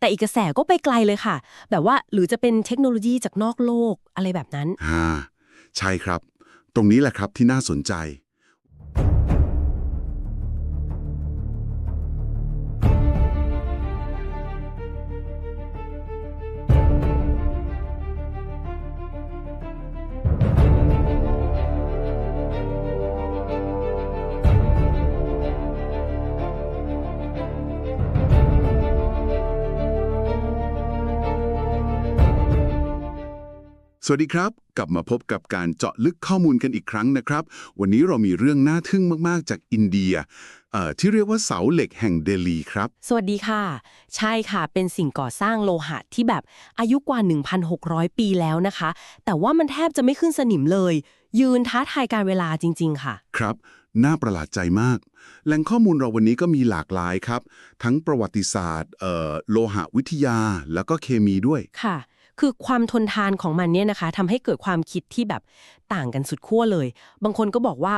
แต่อีกกระแสก็ไปไกลเลยค่ะ แบบว่าหรือจะเป็นเทคโนโลยีจากนอกโลกอะไรแบบนั้น อ่า ใช่ครับ ตรงนี้แหละครับที่น่าสนใจ สวัสดีครับ กลับมาพบกับการเจาะลึกข้อมูลกันอีกครั้งนะครับ วันนี้เรามีเรื่องน่าทึ่งมาก ๆ จากอินเดียเอ่อที่เรียกว่าเสาเหล็กแห่งเดลีครับ สวัสดีค่ะ ใช่ค่ะ เป็นสิ่งก่อสร้างโลหะที่แบบอายุกว่า 1,600 ปีแล้วนะคะ แต่ว่ามันแทบจะไม่ขึ้นสนิมเลย ยืนท้าทายการเวลาจริง ๆ ค่ะ ครับ น่าประหลาดใจมาก แหล่งข้อมูลเราวันนี้ก็มีหลากหลายครับ ทั้งประวัติศาสตร์เอ่อโลหะวิทยา แล้วก็เคมีด้วย ค่ะ คือความทนทานของมันเนี่ยนะคะทำให้เกิดความคิดที่แบบต่างกันสุดขั้วเลย บางคนก็บอกว่า